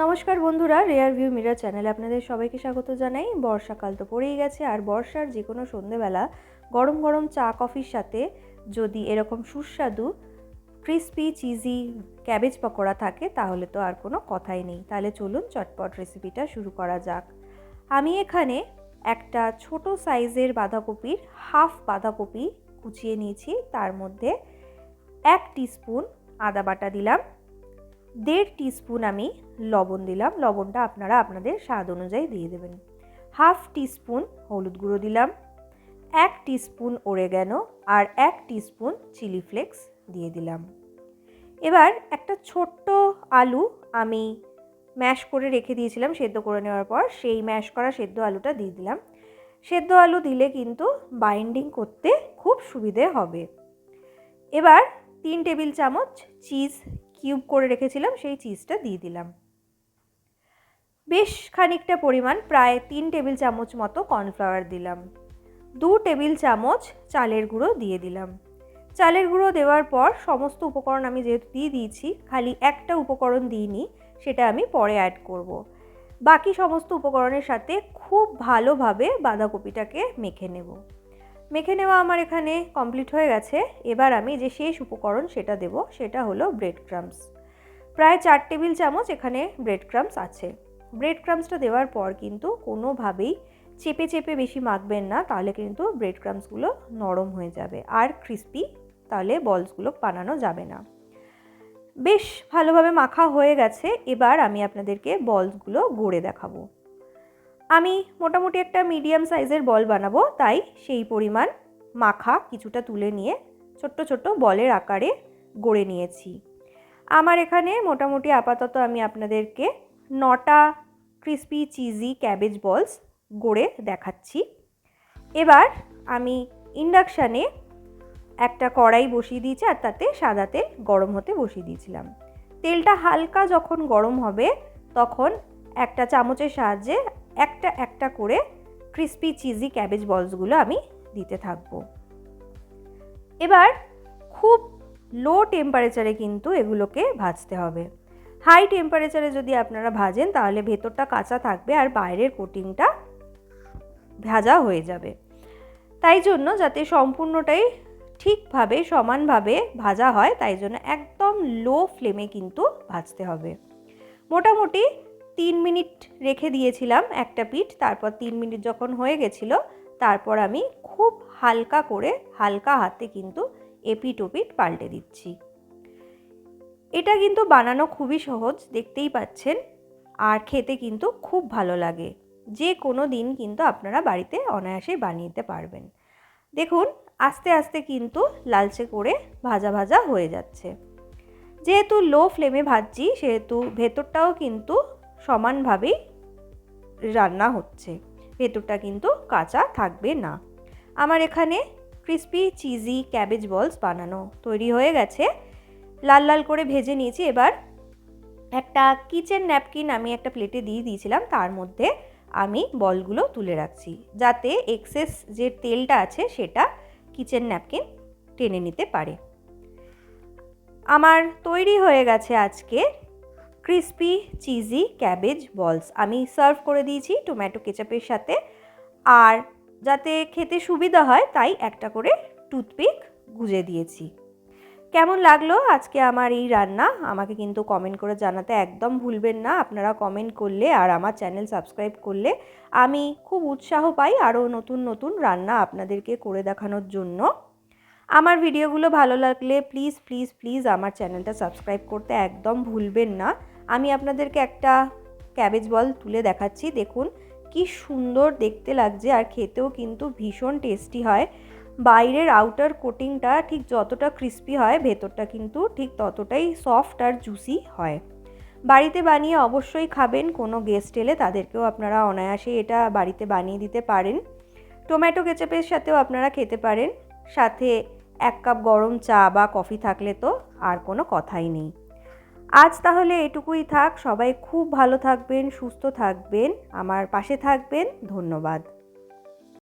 নমস্কার বন্ধুরা rare view mirror চ্যানেলে আপনাদের সবাইকে স্বাগত জানাই। বর্ষাকাল তো পড়েই গেছে, আর বর্ষার যে কোনো সন্ধেবেলা গরম গরম চা, কফির সাথে যদি এরকম সুস্বাদু ক্রিস্পি চিজি ক্যাবেজ পকোড়া থাকে, তাহলে তো আর কোনো কথাই নেই। তাহলে চলুন চটপট রেসিপিটা শুরু করা যাক। আমি এখানে একটা ছোট সাইজের বাঁধাকপির হাফ বাঁধাকপি কুচিয়ে নিয়েছি। তার মধ্যে এক টিস্পুন আদা বাটা দিলাম। দেড় টিস্পুন আমি লবণ দিলাম। লবণটা আপনারা আপনাদের স্বাদ অনুযায়ী দিয়ে দেবেন। হাফ টিস্পুন হলুদ গুঁড়ো দিলাম, এক টিস্পুন ওরেগ্যানো আর এক টিস্পুন চিলি ফ্লেক্স দিয়ে দিলাম। এবার একটা ছোট্ট আলু আমি ম্যাশ করে রেখে দিয়েছিলাম সেদ্ধ করে নেওয়ার পর, সেই ম্যাশ করা সেদ্ধ আলুটা দিয়ে দিলাম। সেদ্ধ আলু দিলে কিন্তু বাইন্ডিং করতে খুব সুবিধে হবে। এবার তিন টেবিল চামচ চিজ কিউব করে রেখেছিলাম, সেই চিজটা দিয়ে দিলাম। বেশ খানিকটা পরিমাণ প্রায় তিন টেবিল চামচ মতো কর্নফ্লাওয়ার দিলাম। দু টেবিল চামচ চালের গুঁড়ো দিয়ে দিলাম। চালের গুঁড়ো দেওয়ার পর সমস্ত উপকরণ আমি যেহেতু দিয়ে দিয়েছি, খালি একটা উপকরণ দিইনি, সেটা আমি পরে অ্যাড করব। বাকি সমস্ত উপকরণের সাথে খুব ভালোভাবে বাঁধাকপিটাকে মেখে নেব। মেখে নেওয়া আমার এখানে কমপ্লিট হয়ে গেছে। এবার আমি যে শেষ উপকরণ সেটা দেব, সেটা হলো ব্রেড ক্রামস প্রায় চার টেবিল চামচ এখানে ব্রেড ক্রামস আছে। ব্রেড ক্রামসটা দেওয়ার পর কিন্তু কোনোভাবেই চেপে চেপে বেশি মাখবেন না, তাহলে কিন্তু ব্রেড ক্রামসগুলো নরম হয়ে যাবে। আর ক্রিস্পি তাহলে বলসগুলো বানানো যাবে না। বেশ ভালোভাবে মাখা হয়ে গেছে। এবার আমি আপনাদেরকে বলসগুলো গড়ে দেখাবো। আমি মোটামুটি একটা মিডিয়াম সাইজের বল বানাবো, তাই সেই পরিমাণ মাখা কিছুটা তুলে নিয়ে ছোট্ট ছোট্ট বলের আকারে গড়ে নিয়েছি। আমার এখানে মোটামুটি আপাতত আমি আপনাদেরকে নটা ক্রিস্পি চিজি ক্যাবেজ বলস গড়ে দেখাচ্ছি। এবার আমি ইন্ডাকশানে একটা কড়াই বসিয়ে দিয়েছি আর তাতে সাদা তেল গরম হতে বসিয়ে দিয়েছিলাম। তেলটা হালকা যখন গরম হবে, তখন একটা চামচের সাহায্যে একটা একটা করে ক্রিস্পি চিজি ক্যাবেজ বলসগুলো আমি দিতে থাকব। এবার খুব লো টেম্পারেচারে কিন্তু এগুলোকে ভাজতে হবে। হাই টেম্পারেচারে যদি আপনারা ভাজেন, তাহলে ভেতরটা কাঁচা থাকবে আর বাইরের কোটিংটা ভাজা হয়ে যাবে। তাই জন্য যাতে সম্পূর্ণটাই ঠিকভাবে, সমানভাবে ভাজা হয়, তাই জন্য একদম লো ফ্লেমে কিন্তু ভাজতে হবে। মোটামুটি তিন মিনিট রেখে দিয়েছিলাম একটা পিঠ, তারপর তিন মিনিট যখন হয়ে গেছিল, তারপর আমি খুব হালকা করে, হালকা হাতে কিন্তু এপিট ওপিট পাল্টে দিচ্ছি। এটা কিন্তু বানানো খুবই সহজ, দেখতেই পাচ্ছেন, আর খেতে কিন্তু খুব ভালো লাগে। যে কোনো দিন কিন্তু আপনারা বাড়িতে অনায়াসেই বানিয়ে দিতে পারবেন। দেখুন, আস্তে আস্তে কিন্তু লালচে করে ভাজা ভাজা হয়ে যাচ্ছে। যেহেতু লো ফ্লেমে ভাজছি, সেহেতু ভেতরটাও কিন্তু সমানভাবেই রান্না হচ্ছে। ভেতরটা কিন্তু কাঁচা থাকবে না। আমার এখানে ক্রিস্পি চিজি ক্যাবেজ বলস বানানো তৈরি হয়ে গেছে। লাল লাল করে ভেজে নিয়েছি। এবার একটা কিচেন ন্যাপকিন আমি একটা প্লেটে দিয়ে দিয়েছিলাম। তার মধ্যে আমি বলগুলো তুলে রাখছি। যাতে এক্সেস যে তেলটা আছে সেটা কিচেন ন্যাপকিন টেনে নিতে পারে। আমার তৈরি হয়ে গেছে আজকে ক্রিস্পি, চিজি, ক্যাবেজ, বলস আমি সার্ভ করে দিয়েছি টমেটো কেচাপের সাথে। আর যাতে খেতে সুবিধা হয় তাই একটা করে টুথপিক গুজে দিয়েছি। কেমন লাগল আজকে আমার এই রান্না? আমাকে কিন্তু কমেন্ট করে জানাতে একদম ভুলবেন না। আপনারা কমেন্ট করলে আর আমার চ্যানেল সাবস্ক্রাইব করলে আমি খুব উৎসাহ পাই আরও নতুন নতুন রান্না আপনাদেরকে করে দেখানোর জন্য। আমার ভিডিওগুলো ভালো লাগলে প্লিজ প্লিজ প্লিজ আমার চ্যানেলটা সাবস্ক্রাইব করতে একদম ভুলবেন না। আমি আপনাদেরকে একটা ক্যাবেজ বল তুলে দেখাচ্ছি। দেখুন, কি সুন্দর দেখতে লাগছে আর খেতেও কিন্তু ভীষণ টেস্টি হয়। বাইরের আউটার কোটিংটা ঠিক যতটা ক্রিস্পি হয়, ভেতরটা কিন্তু ঠিক ততটাই সফট আর জুসি হয়। বাড়িতে বানিয়ে অবশ্যই খাবেন, কোনো গেস্ট এলে তাদেরকেও আপনারা অনায়াসে এটা বাড়িতে বানিয়ে দিতে পারেন। টোম্যাটো কেচাপের সাথেও আপনারা খেতে পারেন। সাথে এক কাপ গরম চা বা কফি থাকলে তো আর কোনো কথাই নেই। আজ তাহলে এটুকুই থাক সবাই খুব ভালো থাকবেন সুস্থ থাকবেন আমার পাশে থাকবেন ধন্যবাদ।